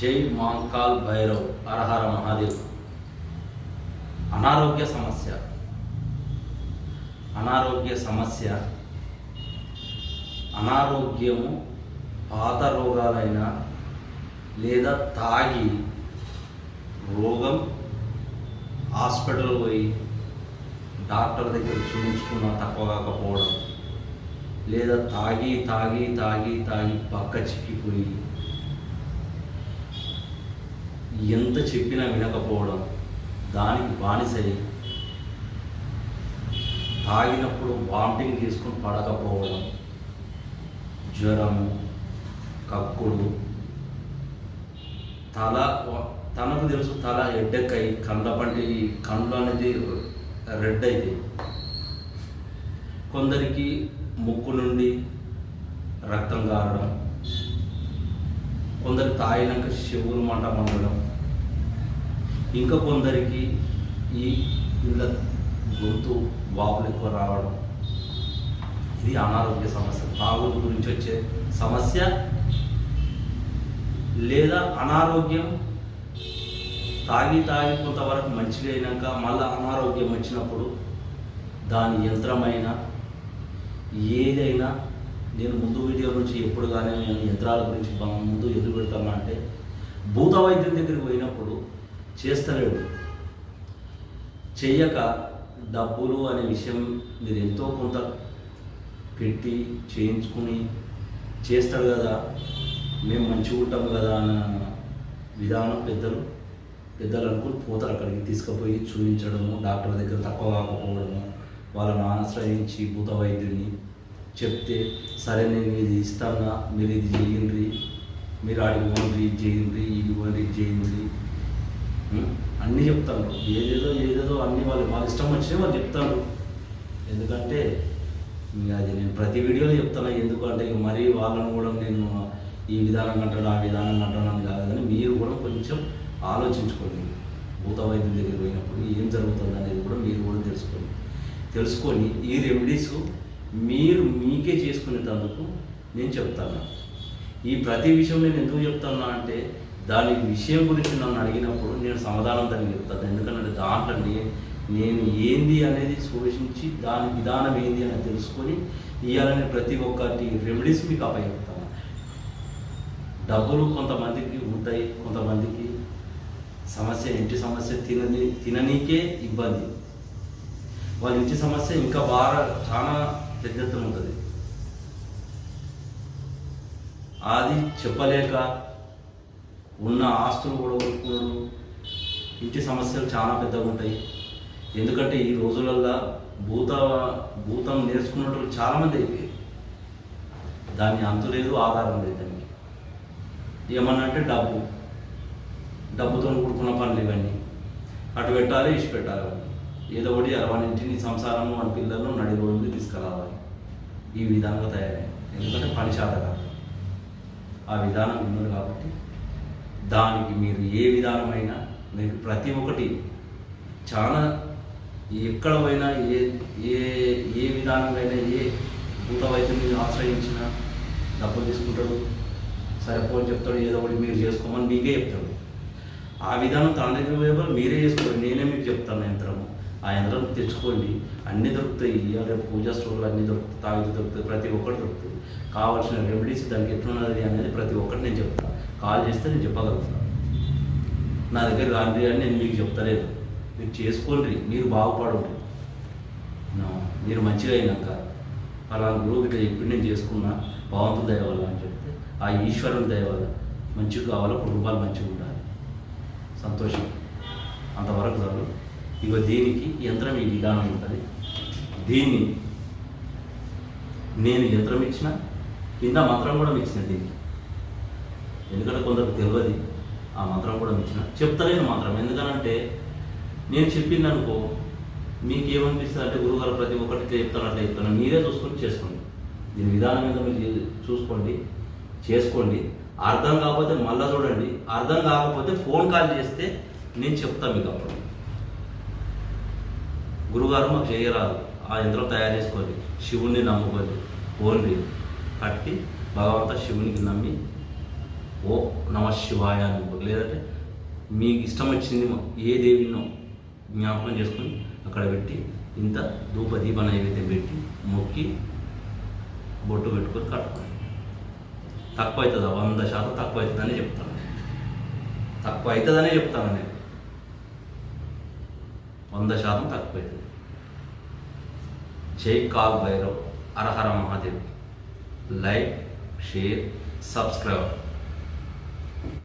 జై మాంకాల్ భైరవ్ హరహర మహాదేవ్. అనారోగ్య సమస్య. అనారోగ్య సమస్య. అనారోగ్యము పాత రోగాలైన లేదా తాగి రోగం హాస్పిటల్ పోయి డాక్టర్ దగ్గర చూపించుకున్నా తక్కువ కాకపోవడం లేదా తాగి తాగి తాగి తాగి పక్క చిక్కిపోయి ఎంత చెప్పినా వినకపోవడం దానికి బానిసై తాగినప్పుడు వామిటింగ్ తీసుకుని పడకపోవడం జ్వరము కక్కుడు తల తనకు తెలుసు తల ఎడ్డెక్కై కండ్ల పండి కండ్లు అనేది రెడ్ అయితే కొందరికి ముక్కు నుండి రక్తం గారడం కొందరు తాగినాక శివులు మంట మండడం ఇంకా కొందరికి ఈ ఇళ్ళ గొంతు వాపులు ఎక్కువ రావడం ఇది అనారోగ్య సమస్య. తాగుడు గురించి వచ్చే సమస్య లేదా అనారోగ్యం తాగి తాగి కొంతవరకు మంచిగా అయినాక మళ్ళీ అనారోగ్యం వచ్చినప్పుడు దాని యంత్రమైన ఏదైనా నేను ముందు వీడియో నుంచి ఎప్పుడు కానీ నేను యంత్రాల గురించి ముందు ఎదురు పెడతాను అంటే భూత వైద్యం దగ్గరికి పోయినప్పుడు చేస్తలేడు. చెయ్యక డబ్బులు అనే విషయం మీరు ఎంతో కొంత పెట్టి చేయించుకుని చేస్తాడు కదా మేము మంచిగా ఉంటాం కదా అన్న విధానం పెద్దలు పెద్దలు అనుకుని పోతారు అక్కడికి తీసుకుపోయి చూపించడము డాక్టర్ దగ్గర తక్కువ కాకపోవడము వాళ్ళని ఆశ్రయించి భూత వైద్యుని చెప్తే సరే నేను ఇది ఇస్తానా మీరు ఇది చేయండి మీరు ఆడికి పోండి ఇది చేయండి ఇది పోండి ఇది చేయండి అన్నీ చెప్తాను. ఏదేదో ఏదేదో అన్నీ వాళ్ళు వాళ్ళ ఇష్టం వచ్చినా వాళ్ళు చెప్తారు. ఎందుకంటే ఇంకా అది నేను ప్రతి వీడియోలో చెప్తాను. ఎందుకంటే మరీ వాళ్ళని కూడా నేను ఈ విధానం అంటాడు ఆ విధానం అంటాడు అని కాదు. కానీ మీరు కూడా కొంచెం ఆలోచించుకోండి. భూత వైద్యం దగ్గర పోయినప్పుడు ఏం జరుగుతుంది అనేది కూడా మీరు కూడా తెలుసుకోండి. తెలుసుకొని ఈ రెమెడీస్ మీరు మీకే చేసుకునేటందుకు నేను చెప్తాను. ఈ ప్రతి విషయం నేను ఎందుకు చెప్తాను అంటే దాని విషయం గురించి నన్ను అడిగినప్పుడు నేను సమాధానం దానికి చెప్తాను. ఎందుకంటే దాంట్లో నేను ఏంది అనేది సూచించి దాని విధానం ఏంది అని తెలుసుకొని ఇవ్వాలని ప్రతి ఒక్కటి రెమెడీస్ మీకు అప్పచెప్తాను. డబ్బులు కొంతమందికి ఉంటాయి కొంతమందికి సమస్య ఇంటి సమస్య తినని తిననీకే ఇబ్బంది. వాళ్ళ ఇంటి సమస్య ఇంకా బాగా చాలా పెద్ద ఉంటుంది. అది చెప్పలేక ఉన్న ఆస్తులు కూడా కొనుక్కున్నారు ఇంటి సమస్యలు చాలా పెద్దగా ఉంటాయి. ఎందుకంటే ఈ రోజులల్లో భూత భూతం నేర్చుకున్నట్టు చాలామంది అయిపోయారు. దాని అంతు లేదు ఆధారం లేదు దానికి. ఏమన్నా అంటే డబ్బు. డబ్బుతో కూడుకున్న పనులు ఇవన్నీ. అటు పెట్టాలి ఇటు పెట్టాలి ఏదో ఒకటి వాని ఇంటిని సంసారము మన పిల్లలను నడి రోజులు తీసుకురావాలి. ఈ విధంగా తయారై ఎందుకంటే పని శాత కాదు. ఆ విధానం ఉన్నది కాబట్టి దానికి మీరు ఏ విధానమైన మీరు ప్రతి ఒక్కటి చాలా ఎక్కడ పోయినా ఏ ఏ ఏ విధానమైనా ఏ భూత వైద్యుని ఆశ్రయించినా డబ్బులు తీసుకుంటాడు. సరే ఫోన్ చెప్తాడు ఏదో ఒకటి మీరు చేసుకోమని మీకే చెప్తాడు. ఆ విధానం తన దగ్గర పోయేవారు మీరే చేసుకోండి నేనే మీకు చెప్తాను యంత్రము. ఆ యంత్రం తెచ్చుకోండి. అన్నీ దొరుకుతాయి. ఇవాళ రేపు పూజా స్టోర్లు అన్నీ దొరుకుతాయి. తాగుతూ దొరుకుతాయి. ప్రతి ఒక్కటి దొరుకుతుంది కావాల్సిన రెమెడీస్ దానికి ఎట్లున్నది అనేది ప్రతి ఒక్కటి నేను చెప్తాను. కాల్ చేస్తే నేను చెప్పగలుగుతాను నా దగ్గర రాండి అని నేను మీకు చెప్తలేదు. మీరు చేసుకోండి మీరు బాగుపడండి మీరు మంచిగా అయినాక పలానా గురువు ఇట్లా చెప్పి నేను చేసుకున్నా భగవంతుడు దయవల్ల అని చెప్తే ఆ ఈశ్వరుని దయవల్ల మంచిగా కావాలి కుటుంబాలు మంచిగా ఉండాలి. సంతోషం. అంతవరకు చాలు ఇక దీనికి యంత్రం ఈ విధానం ఉంటుంది. దీన్ని నేను యంత్రం ఇచ్చిన కింద మంత్రం కూడా ఇచ్చిన దీనికి. ఎందుకంటే కొందరికి తెలియదు ఆ మంత్రం కూడా ఇచ్చిన చెప్తలేను మంత్రం. ఎందుకనంటే నేను చెప్పింది అనుకో మీకు ఏమనిపిస్తుంది అంటే గురుగారు ప్రతి ఒక్కటి ఇట్లా చెప్తాను అట్లా చెప్తాను మీరే చూసుకొని చేసుకోండి. దీని విధానం మీద మీరు చూసుకోండి చేసుకోండి. అర్థం కాకపోతే మళ్ళీ చూడండి. అర్థం కాకపోతే ఫోన్ కాల్ చేస్తే నేను చెప్తాను మీకు అప్పుడు గురుగారు మాకు చేయరాదు. ఆ యంత్రం తయారు చేసుకోండి. శివుణ్ణి నమ్ముకోండి. ఓన్లీ కట్టి భగవంత శివునికి నమ్మి ఓ నమ శివాయ అని లేదంటే మీకు ఇష్టం వచ్చింది ఏ దేవినో జ్ఞాపకం చేసుకొని అక్కడ పెట్టి ఇంత ధూప దీప నైవేద్యం పెట్టి మొక్కి బొట్టు పెట్టుకొని కట్టుకోండి. తక్కువ అవుతుందా? వంద శాతం తక్కువ అవుతుందనే చెప్తాను. తక్కువ అవుతుందనే చెప్తాను నేను. వంద శాతం తక్కువ అవుతుంది. జై కాల్ భైరవ్. అరహర మహాదేవ్. Like share subscribe.